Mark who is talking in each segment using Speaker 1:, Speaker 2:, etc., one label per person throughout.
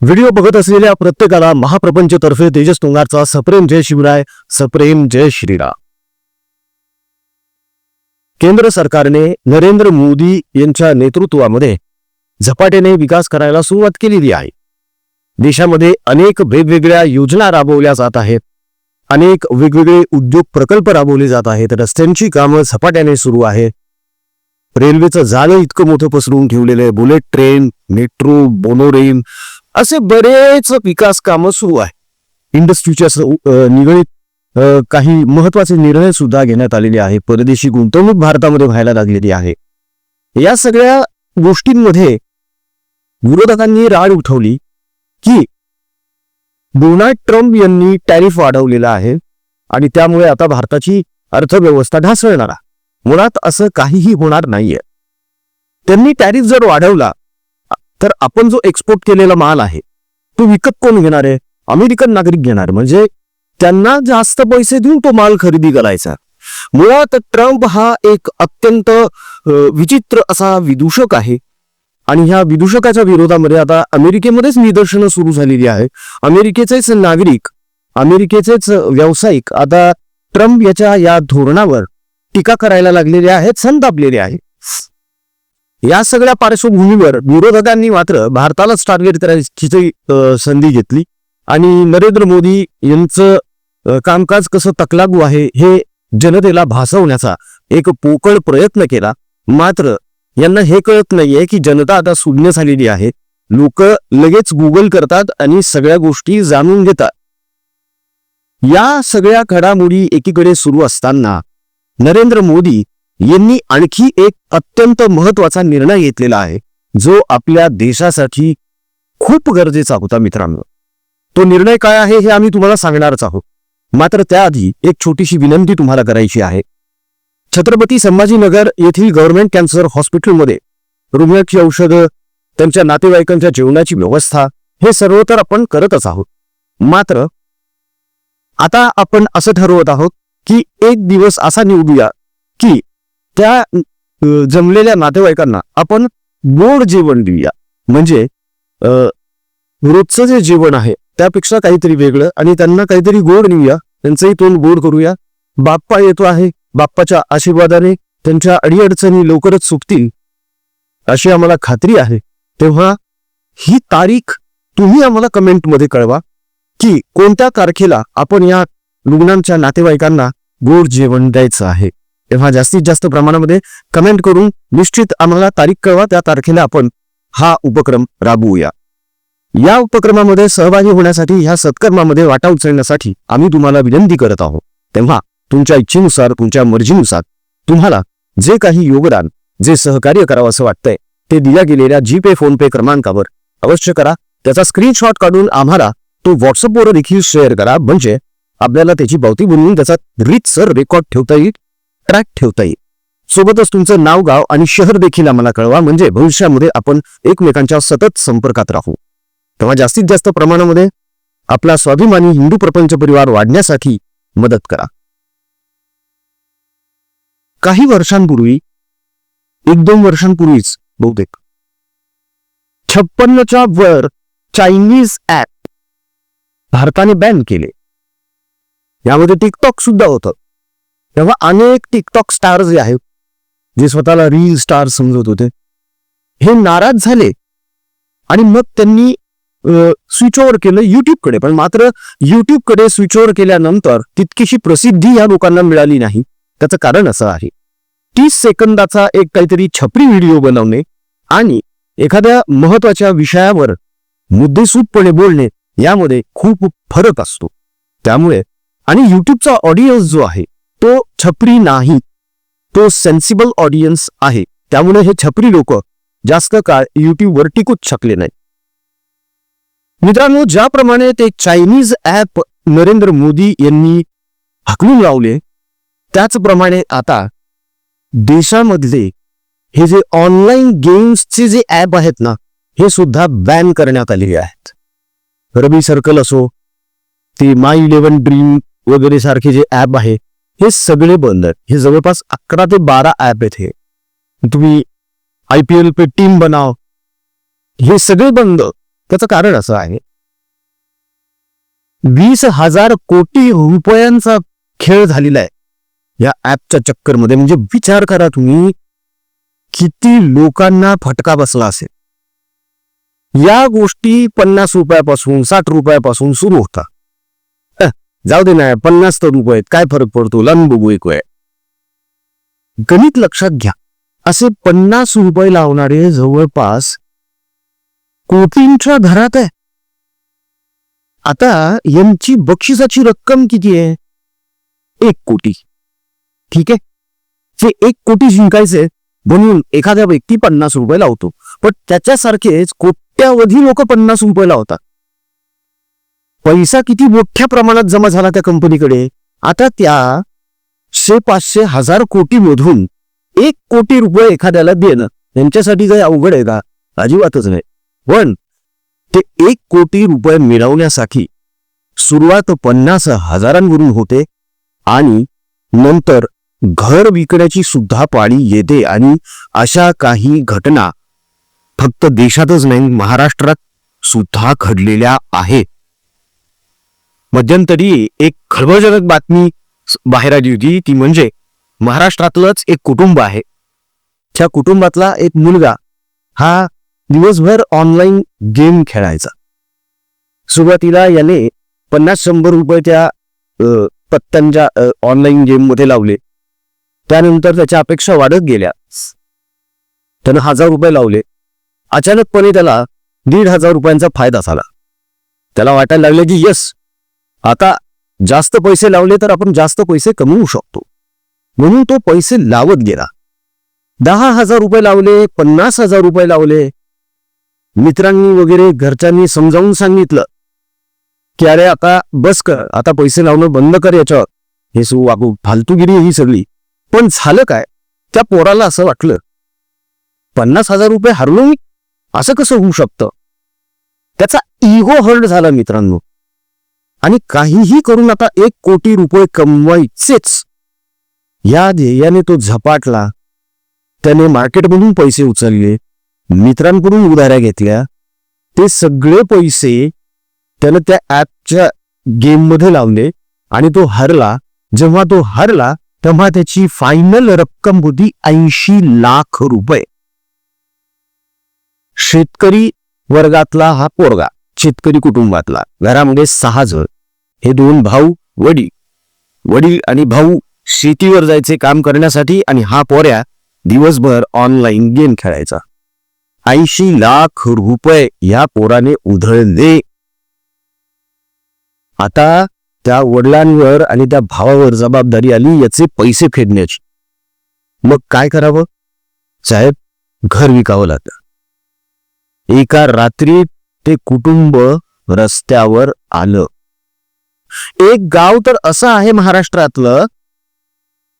Speaker 1: Video बघत असलेल्या प्रत्येकाला महाप्रपंच तर्फे तेजस तुंगारचा सप्रेम जय शिवराय सप्रेम जय श्रीराम. केंद्र सरकारने नरेंद्र मोदी यांच्या नेतृत्वामध्ये झपाट्याने विकास करायला सुरुवात केलेली आहे. देशामध्ये अनेक वेगवेगळ्या योजना राबवल्या जात आहेत. अनेक वेगवेगळे उद्योग प्रकल्प राबवले जात आहेत. रस्त्यांची कामं झपाट्याने सुरू आहे रेल्वेचं जाळं इतकं मोठं पसरवून ठेवलेलं आहे. बुलेट ट्रेन मेट्रो बोनोरेल असे बरेच विकास कामं सुरू आहे. इंडस्ट्रीच्या निगडीत काही महत्त्वाचे निर्णय सुद्धा घेण्यात आलेले आहे. परदेशी गुंतवणूक भारतामध्ये व्हायला लागलेली आहे. या सगळ्या गोष्टींमध्ये विरोधकांनी राड उठवली की डोनाल्ड ट्रम्प यांनी टॅरिफ वाढवलेला आहे आणि त्यामुळे आता भारताची अर्थव्यवस्था ढासळणार मुळात असं काहीही होणार नाहीये. त्यांनी टॅरिफ जर वाढवला तर आपण जो एक्सपोर्ट केलेला माल आहे तो विकत कोण घेणार आहे? अमेरिकन नागरिक घेणार. म्हणजे त्यांना जास्त पैसे देऊन तो माल खरेदी करायचा. मुळात ट्रम्प हा एक अत्यंत विचित्र असा विदूषक आहे. आणि ह्या विदूषकाच्या विरोधामध्ये आता अमेरिकेमध्येच निदर्शनं सुरू झालेली आहे. अमेरिकेचेच नागरिक अमेरिकेचेच व्यावसायिक आता ट्रम्प याच्या या धोरणावर टीका करायला लागलेले आहेत संतापलेले आहेत. या सगळ्या पार्श्वभूमीवर विरोधकांनी मात्र भारतालाच टार्गेट करायची संधी घेतली. आणि नरेंद्र मोदी यांचं कामकाज कसं तकलागू आहे हे जनतेला भासवण्याचा एक पोकळ प्रयत्न केला. मात्र यांना हे कळत नाहीये की जनता आता सुज्ञ झालेली आहे. लोक लगेच गुगल करतात आणि सगळ्या गोष्टी जाणून घेतात. या सगळ्या घडामोडी एकीकडे सुरू असताना नरेंद्र मोदी यांनी आणखी एक अत्यंत महत्त्वाचा निर्णय घेतलेला आहे जो आपल्या देशासाठी खूप गरजेचा होता मित्रांनो. तो निर्णय काय आहे हे आम्ही तुम्हाला सांगणारच आहोत. मात्र त्याआधी एक छोटीशी विनंती तुम्हाला करायची आहे. छत्रपती संभाजीनगर येथील गव्हर्नमेंट कॅन्सर हॉस्पिटलमध्ये रुग्णाची औषधं त्यांच्या नातेवाईकांच्या जेवणाची व्यवस्था हे सर्व तर आपण करतच आहोत. मात्र आता आपण असं ठरवत आहोत की एक दिवस असा निवडूया त्या जमलेल्या नातेवाईकांना आपण गोड जेवण देऊया. म्हणजे रोजचं जे जेवण आहे त्यापेक्षा काहीतरी वेगळं आणि त्यांना काहीतरी गोड नेऊया. त्यांचंही तोंड गोड करूया. बाप्पा येतो आहे. बाप्पाच्या आशीर्वादाने त्यांच्या अडीअडचणी लवकरच सुटतील अशी आम्हाला खात्री आहे. तेव्हा ही तारीख तुम्ही आम्हाला कमेंटमध्ये कळवा की कोणत्या तारखेला आपण या रुग्णांच्या नातेवाईकांना गोड जेवण द्यायचं आहे. तेव्हा जास्तीत जास्त प्रमाणामध्ये कमेंट करून निश्चित आम्हाला तारीख कळवा त्या तारखेला आपण हा उपक्रम राबवूया. या उपक्रमामध्ये सहभागी होण्यासाठी ह्या सत्कर्मामध्ये वाटा उचलण्यासाठी आम्ही तुम्हाला विनंती करत आहोत. तेव्हा तुमच्या इच्छेनुसार तुमच्या मर्जीनुसार तुम्हाला जे काही योगदान जे सहकार्य करावं असं वाटतंय ते दिल्या गेलेल्या जी पे फोन फोनपे क्रमांकावर अवश्य करा. त्याचा स्क्रीनशॉट काढून आम्हाला तो व्हॉट्सअपवर देखील शेअर करा. म्हणजे आपल्याला त्याची पावती बनवून त्याचा रीतसर रेकॉर्ड ठेवता येईल. ट्रॅक ठेवता येईल. सोबतच तुमचं नाव गाव आणि शहर देखील आम्हाला कळवा. म्हणजे भविष्यामध्ये आपण एकमेकांच्या सतत संपर्कात राहू. तेव्हा जास्तीत जास्त प्रमाणामध्ये आपला स्वाभिमानी हिंदू प्रपंच परिवार वाढण्यासाठी मदत करा. काही वर्षांपूर्वी एक दोन वर्षांपूर्वीच बहुतेक छप्पन्नच्या वर चायनीज ऍप भारताने बॅन केले. यामध्ये टिकटॉक सुद्धा होतं. तेव्हा अनेक टिकटॉक स्टार जे आहेत जे स्वतःला रील स्टार समजत होते हे नाराज झाले. आणि मग त्यांनी स्विच ओव्हर केलं युट्यूबकडे पण मात्र युट्यूबकडे स्विच ओव्हर केल्यानंतर तितकीशी प्रसिद्धी या लोकांना मिळाली नाही. त्याचं कारण असं आहे. तीस सेकंदाचा एक काहीतरी छपरी व्हिडिओ बनवणे आणि एखाद्या महत्त्वाच्या विषयावर मुद्देसूदपणे बोलणे यामध्ये खूप फरक असतो. त्यामुळे आणि युट्यूबचा ऑडियन्स जो आहे तो छपरी नाही. तो सेन्सिबल ऑडियन्स आहे. त्यामुळे हे छपरी लोक जास्त काळ युट्यूबवर टिकूच शकले नाही मित्रांनो ज्याप्रमाणे ते चायनीज ऍप नरेंद्र मोदी यांनी हाकलून लावले त्याचप्रमाणे आता देशामधले हे जे ऑनलाईन गेम्सचे जे ऍप आहेत ना हे सुद्धा बॅन करण्यात आलेले आहेत. रबी सर्कल असो ते माय इलेव्हन ड्रीम वगैरे सारखे जे ऍप आहे हे सगळे बंद आहेत हे जवळपास अकरा ते बारा ॲप आहेत हे. तुम्ही आय पी एल पे टीम बनाव. हे सगळे बंद. त्याचं कारण असं आहे वीस हजार कोटी रुपयांचा खेळ झालेला आहे. या ऍपच्या चक्करमध्ये म्हणजे विचार करा तुम्ही किती लोकांना फटका बसला असेल. या गोष्टी पन्नास रुपयापासून साठ रुपयापासून सुरू होता जाऊ दे ना पन्नास तर रुपये आहेत, काय फरक पडतो? लन बघू एक गणित लक्षात घ्या. असे पन्नास रुपये लावणारे जवळपास कोटींच्या घरात आहे. आता यांची बक्षिसाची रक्कम किती आहे? एक कोटी. ठीक आहे? जे एक कोटी जिंकायचे म्हणून एखाद्या व्यक्ती पन्नास रुपये लावतो. पण त्याच्यासारखेच कोट्यावधी लोक पन्नास रुपये लावतात. पैसा किती मोठ्या प्रमाणात जमा झाला त्या कंपनीकडे? आता त्या शे पाचशे हजार कोटी मधून एक कोटी रुपये एखाद्याला देणं. यांच्यासाठी काही अवघड आहे का? अजिबातच नाही. पण ते एक कोटी रुपये मिळवण्यासाठी सुरुवात पन्नास हजारांवरून होते आणि नंतर घर विकण्याची सुद्धा पाळी येते आणि अशा काही घटना फक्त देशातच नाही महाराष्ट्रात सुद्धा घडलेल्या आहेत. मध्यंतरी एक खळबळजनक बातमी बाहेर आली होती. ती म्हणजे महाराष्ट्रातलंच एक कुटुंब आहे. त्या कुटुंबातला एक मुलगा हा दिवसभर ऑनलाईन गेम खेळायचा. सुरुवातीला याने पन्नास शंभर रुपये त्या पत्त्यांच्या ऑनलाईन गेममध्ये लावले. त्यानंतर त्याच्या अपेक्षा वाढत गेल्या. त्यानं हजार रुपये लावले. अचानकपणे त्याला दीड हजार रुपयांचा फायदा झाला. त्याला वाटायला लागले की यस आता जास्त पैसे लावले तर आपण जास्त पैसे कमवू शकतो. म्हणून तो पैसे लावत गेला. दहा हजार रुपये लावले पन्नास हजार रुपये लावले. मित्रांनी वगैरे घरच्यांनी समजावून सांगितलं. की अरे आता बस कर आता पैसे लावणं बंद कर याच्यावर. हे सू वागू फालतूगिरी ही सगळी. पण झालं काय? त्या पोराला असं वाटलं. पन्नास हजार रुपये हरलो मी असं कसं होऊ शकतं? त्याचा इगो हर्ट झाला मित्रांनो. आणि काहीही करून आता एक कोटी रुपये कमवायचेच. या ध्येयाने तो झपाटला. त्याने मार्केटमधून पैसे उचलले मित्रांकडून उधाऱ्या घेतल्या. ते सगळे पैसे त्यानं त्या ॲपच्या गेममध्ये लावले आणि तो हरला. जेव्हा तो हरला तेव्हा त्याची फायनल रक्कम होती ऐंशी लाख रुपये. शेतकरी वर्गातला हा पोरगा. शेतकरी कुटुंबातला. घरामध्ये सहा जण. हे दोन भाऊ वडील. वडील आणि भाऊ शेतीवर जायचे काम करण्यासाठी आणि हा पोऱ्या दिवसभर ऑनलाईन गेम खेळायचा. ऐंशी लाख रुपये या पोराने उधळले. आता त्या वडिलांवर आणि त्या भावावर जबाबदारी आली याचे पैसे फेडण्याची. मग काय करावं? साहेब घर विकावं लागतं. एका रात्री ते कुटुंब रस्त्यावर आलं. एक गाव तर असं आहे महाराष्ट्रातलं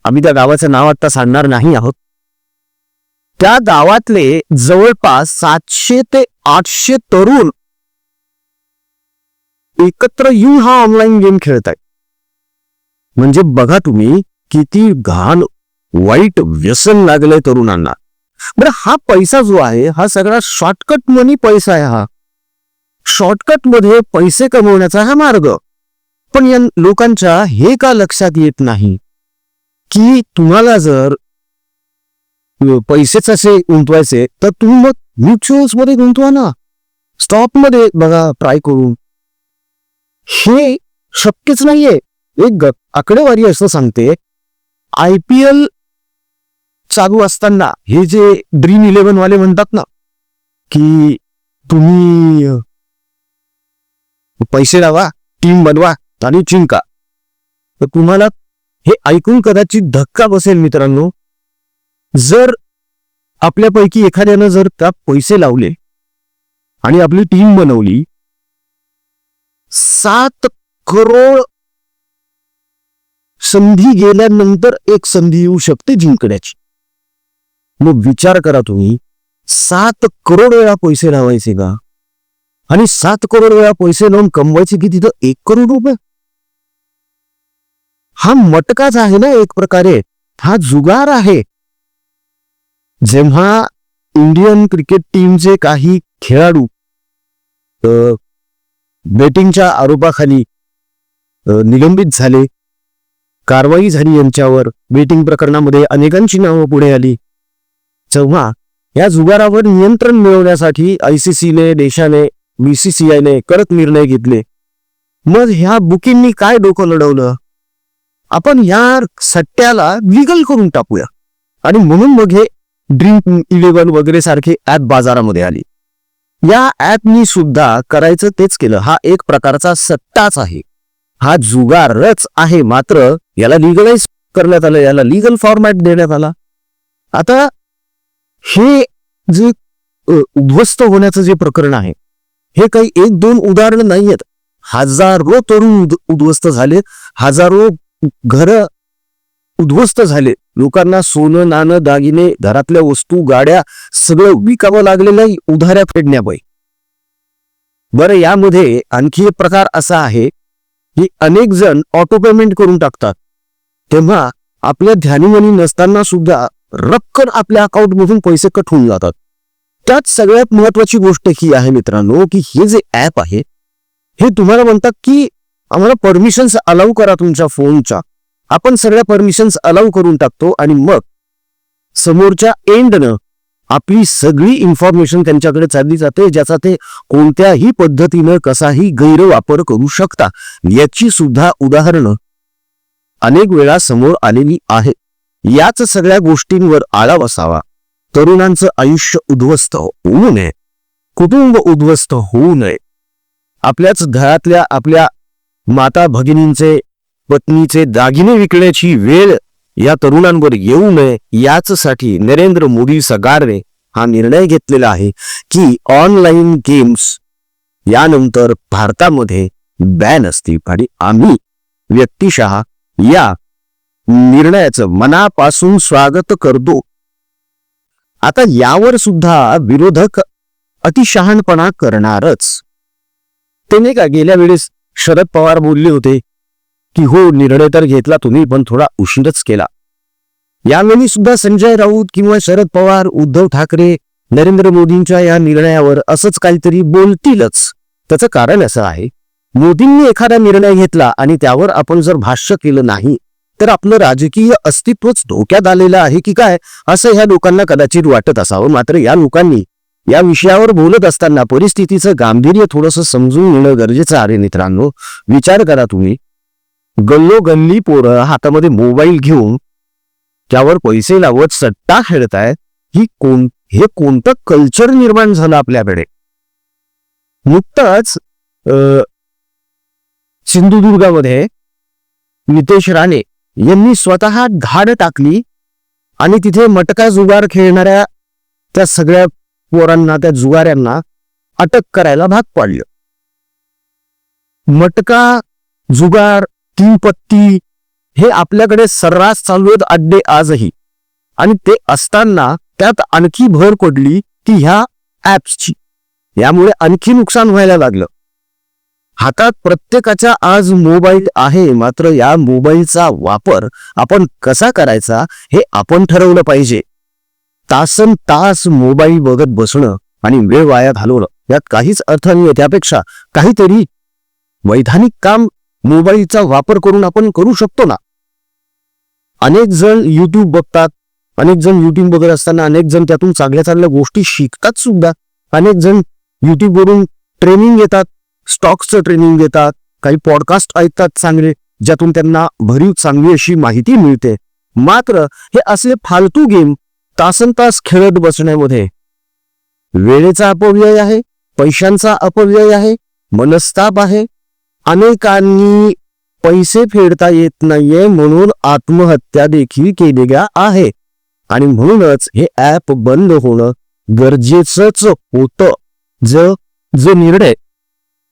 Speaker 1: आम्ही त्या गावाचं नाव आता सांगणार नाही आहोत. त्या गावातले जवळपास सातशे ते आठशे तरुण एकत्र येऊन हा ऑनलाईन गेम खेळताय म्हणजे बघा तुम्ही किती घाण वाईट व्यसन लागलंय तरुणांना. बरं हा पैसा जो आहे हा सगळा शॉर्टकट मनी पैसा आहे हा. शॉर्टकटमध्ये पैसे कमवण्याचा हा मार्ग. पण या लोकांच्या हे का लक्षात येत नाही? की तुम्हाला जर पैसेच असे गुंतवायचे तर तुम्ही मग म्युच्युअल्समध्ये गुंतवा ना. स्टॉकमध्ये बघा ट्राय करून. हे शक्यच नाहीये. एक ग- आकडेवारी असं सांगते. आय पी एल चालू असताना हे जे ड्रीम इलेव्हन वाले म्हणतात ना की तुम्ही पैसे लावा टीम बनवा आणि जिंका. तर तुम्हाला हे ऐकून कदाचित धक्का बसेल मित्रांनो. जर आपल्यापैकी एखाद्यानं जर त्या पैसे लावले आणि आपली टीम बनवली सात करोड संधी गेल्यानंतर एक संधी येऊ शकते जिंकण्याची. मग विचार करा तुम्ही सात करोड वेळा पैसे लावायचे का? आणि सात करोड वेळा पैसे लावून कमवायचे की तिथं एक करोड रुपये? हा मटकाच आहे ना एक प्रकारे. हा जुगार आहे. जेव्हा इंडियन क्रिकेट टीमचे काही खेळाडू बेटिंगच्या आरोपाखाली निलंबित झाले कारवाई झाली यांच्यावर बेटिंग प्रकरणामध्ये अनेकांची नावं पुढे आली. तेव्हा या जुगारावर नियंत्रण मिळवण्यासाठी आयसीसीने देशाने बीसीसीआयने कडक निर्णय घेतले. मग ह्या बुकींनी काय डोकं लढवलं? आपण या सट्ट्याला लिगल करून टाकूया. आणि म्हणून मग हे ड्रीम इलेव्हन वगैरे सारखे ऍप बाजारामध्ये आली. या ऍपनी सुद्धा करायचं तेच केलं. हा एक प्रकारचा सट्टाच आहे. हा जुगारच आहे मात्र याला लिगलाइज करण्यात आलं याला लिगल फॉर्मॅट देण्यात आला. आता हे जे उद्ध्वस्त होण्याचं जे प्रकरण आहे हे काही एक दोन उदाहरण नाहीयेत. हजारो तरुण उद्ध्वस्त झाले. हजारो घर उद्ध्वस्त झाले. लोकांना सोनं नाणं दागिने घरातल्या वस्तू गाड्या सगळं विकावं लागलेलं आहे उधाऱ्या फेडण्यापायी. बरं यामध्ये आणखी एक प्रकार असा आहे की अनेक जण ऑटो पेमेंट करून टाकतात. तेव्हा आपल्या ध्यानीमनी नसताना सुद्धा रक्कम आपल्या अकाउंटमधून पैसे कट होऊन जातात. त्यात सगळ्यात महत्वाची गोष्ट ही आहे मित्रांनो की हे जे ॲप आहे हे तुम्हाला म्हणतात की आम्हाला परमिशन्स अलाव करा तुमच्या फोनच्या आपण सगळ्या परमिशन्स अलाव करून टाकतो आणि मग समोरच्या एंडनं आपली सगळी इन्फॉर्मेशन त्यांच्याकडे चालली जाते ज्याचा ते कोणत्याही पद्धतीनं कसाही गैरवापर करू शकता. याची सुद्धा उदाहरणं अनेक वेळा समोर आलेली आहेत. याच सगळ्या गोष्टींवर आळा बसावा. तरुणांचं आयुष्य उद्ध्वस्त होऊ नये. कुटुंब उद्ध्वस्त होऊ नये. आपल्याच घरातल्या आपल्या माता भगिनींचे पत्नीचे दागिने विकण्याची वेळ या तरुणांवर येऊ नये. याचसाठी नरेंद्र मोदी सरकारने हा निर्णय घेतलेला आहे की ऑनलाईन गेम्स यानंतर भारतामध्ये बॅन असतील. आणि आम्ही व्यक्तिशः या निर्णयाचं मनापासून स्वागत करतो. आता यावर सुद्धा विरोधक अतिशहाणपणा करणारच. ते नाही का गेल्या वेळेस शरद पवार बोलले होते की हो निर्णय तर घेतला तुम्ही पण थोडा उशीरच केला. यावेळी सुद्धा संजय राऊत किंवा शरद पवार उद्धव ठाकरे नरेंद्र मोदींच्या या निर्णयावर असंच काहीतरी बोलतीलच. त्याचं कारण असं आहे मोदींनी एखादा निर्णय घेतला आणि त्यावर आपण जर भाष्य केलं नाही तर आपलं राजकीय अस्तित्वच धोक्यात आलेलं आहे की काय असं ह्या लोकांना कदाचित वाटत असावं. मात्र या लोकांनी या विषयावर बोलत असताना परिस्थितीचं गांभीर्य थोडंसं समजून घेणं गरजेचं आहे मित्रांनो. विचार करा तुम्ही. गल्लोगल्ली पोरं हातामध्ये मोबाईल घेऊन त्यावर पैसे लावत सट्टा खेळतायत ही कोण हे कोणतं कल्चर निर्माण झालं आपल्याकडे? नुकतंच सिंधुदुर्गामध्ये नितेश राणे यांनी स्वतः धाड टाकली आणि तिथे मटका जुगार खेळणाऱ्या त्या सगळ्या पोरांना त्या जुगाऱ्यांना अटक करायला भाग पाडलं. मटका जुगार तीन पत्ती हे आपल्याकडे सर्रास चालू आहेत अड्डे आजही. आणि ते असताना त्यात आणखी भर पडली ती ह्या ॲप्सची. यामुळे आणखी नुकसान व्हायला लागलं. हातात प्रत्येकाच्या आज मोबाईल आहे मात्र या मोबाईलचा वापर आपण कसा करायचा हे आपण ठरवलं पाहिजे. तासन तास मोबाईल बघत बसणं आणि वेळ वाया घालवणं यात काहीच अर्थ नाही त्यापेक्षा काहीतरी वैधानिक काम मोबाईलचा वापर करून आपण करू शकतो ना? अनेक जण युट्यूब बघतात अनेक जण युट्यूब बघत असताना अनेक जण त्यातून चांगल्या चांगल्या गोष्टी शिकतात सुद्धा. अनेक जण युट्यूबवरून ट्रेनिंग घेतात. स्टॉक्सचं ट्रेनिंग देतात काही पॉडकास्ट ऐकतात चांगले ज्यातून त्यांना भरीव चांगली अशी माहिती मिळते. मात्र हे असले फालतू गेम तासन तास खेळत बसण्यामध्ये वेळेचा अपव्यय आहे पैशांचा अपव्यय आहे मनस्ताप आहे. अनेकांनी पैसे फेडता येत नाहीये म्हणून आत्महत्या देखील केलेल्या आहे. आणि म्हणूनच हे ॲप बंद होणं गरजेचंच होतं. ज जो निर्णय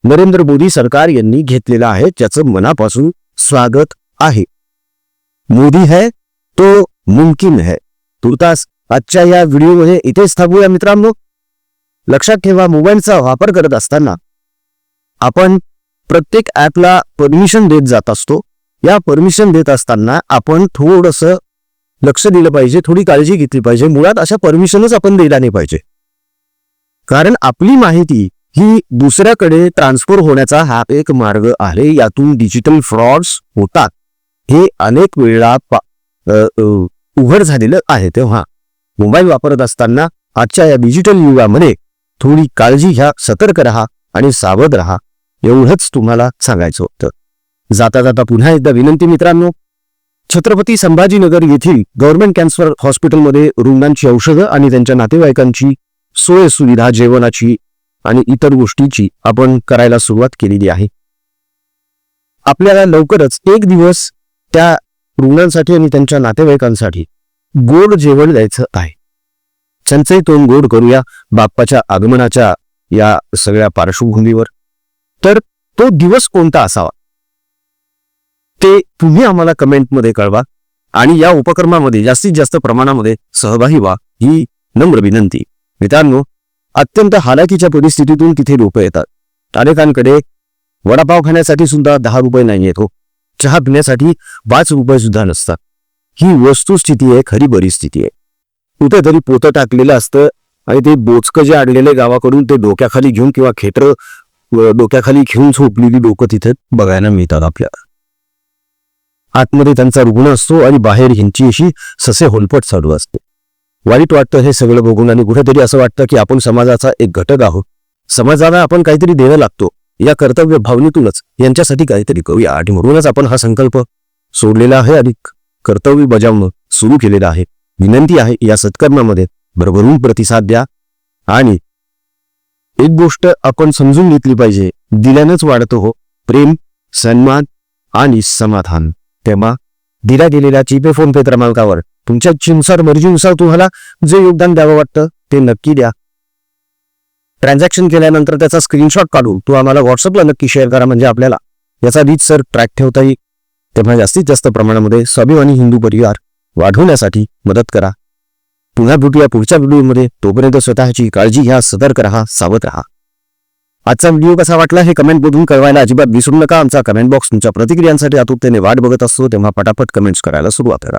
Speaker 1: नरेंद्र मोदी सरकार यांनी घेतलेला आहे त्याचं मनापासून स्वागत आहे. मोदी है तो मुमकिन है. तुर्तास आजच्या या व्हिडिओमध्ये इथेच थांबूया मित्रांनो. लक्षात ठेवा मोबाईलचा वापर करत असताना आपण प्रत्येक ऍपला परमिशन देत जात असतो. या परमिशन देत असताना आपण थोडंसं लक्ष दिलं पाहिजे थोडी काळजी घेतली पाहिजे. मुळात अशा परमिशनच आपण दिला नाही पाहिजे. कारण आपली माहिती ही दुसऱ्याकडे ट्रान्सफर होण्याचा हा एक मार्ग आहे. यातून डिजिटल फ्रॉड्स होतात. हे अनेक वेळा उघड झालेलं आहे तेव्हा. मोबाईल वापरत असताना आजच्या या डिजिटल युगामध्ये थोडी काळजी घ्या सतर्क राहा आणि सावध राहा. एवढंच तुम्हाला सांगायचं होतं. जाता जाता पुन्हा एकदा विनंती मित्रांनो. छत्रपती संभाजीनगर येथील गव्हर्नमेंट कॅन्सर हॉस्पिटलमध्ये रुग्णांची औषधं आणि त्यांच्या नातेवाईकांची सोय सुविधा जेवणाची आणि इतर गोष्टीची आपण करायला सुरुवात केलेली आहे. आपल्याला लवकरच एक दिवस त्या रुग्णांसाठी आणि त्यांच्या नातेवाईकांसाठी गोड जेवण द्यायचं आहे. त्यांचे तोंड गोड करूया बाप्पाच्या आगमनाच्या या सगळ्या पार्श्वभूमीवर. तर तो दिवस कोणता असावा? ते तुम्ही आम्हाला कमेंटमध्ये कळवा आणि या उपक्रमामध्ये जास्तीत जास्त प्रमाणामध्ये सहभागी व्हा ही नम्र विनंती. मित्रांनो अत्यंत हालाकीच्या परिस्थितीतून तिथे लोक येतात. अनेकांकडे वडापाव खाण्यासाठी सुद्धा दहा रुपये नाही येतो हो. चहा पिण्यासाठी पाच रुपये सुद्धा नसतात. ही वस्तुस्थिती आहे खरी परिस्थिती आहे. कुठेतरी पोतं टाकलेलं असतं आणि ते बोचकं जे आणलेले गावाकडून ते डोक्याखाली घेऊन किंवा खेटर डोक्याखाली घेऊन झोपलेली डोकं तिथे बघायला मिळतात आपल्याला. आतमध्ये त्यांचा रुग्ण असतो आणि बाहेर ह्यांची अशी ससे होलपट चालू असते. वाईट वाटतं हे सगळं बघून आणि कुठेतरी असं वाटतं की आपण समाजाचा एक घटक आहोत. समाजाला आपण काहीतरी देणं लागतो. या कर्तव्य भावनेतूनच यांच्यासाठी काहीतरी करूया. आणि म्हणूनच आपण हा संकल्प सोडलेला आहे आणि कर्तव्य बजावणं सुरू केलेलं आहे. विनंती आहे या सत्कर्मामध्ये भरभरून प्रतिसाद द्या आणि एक गोष्ट आपण समजून घेतली पाहिजे. दिल्यानंच वाढतो हो. प्रेम सन्मान आणि समाधान. तेव्हा दिल्या गेलेल्या जीपे फोन पे क्रमांकावर तुमच्या इच्छेनुसार मर्जीनुसार तुम्हाला जे योगदान द्यावं वाटतं ते नक्की द्या. ट्रान्झॅक्शन केल्यानंतर त्याचा स्क्रीनशॉट काढून तो आम्हाला व्हॉट्सअपला नक्की शेअर करा म्हणजे आपल्याला याचा रीच सर ट्रॅक ठेवता येईल. तेव्हा जास्तीत जास्त प्रमाणामध्ये स्वाभिमानी हिंदू परिवार वाढवण्यासाठी मदत करा. पुन्हा भेटूया पुढच्या व्हिडिओमध्ये. तोपर्यंत स्वतःची काळजी घ्या सतर्क राहा सावध राहा. आजचा व्हिडिओ कसा वाटला हे कमेंट मधून कळवायला अजिबात विसरू नका. आमचा कमेंट बॉक्स तुमच्या प्रतिक्रियांसाठी आतुरतेने वाट बघत असतो. तेव्हा पटापट कमेंट्स करायला सुरुवात करा.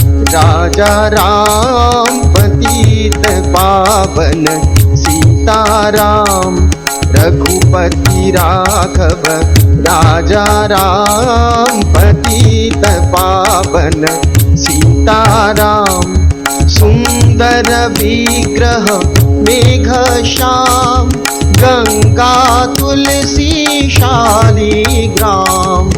Speaker 2: राजा राम पतित पावन सीताराम रघुपति राघव राजा राम पतित पावन सीताराम सुन्दर विग्रह मेघ श्याम गङ्गा तुलसी शालिग्राम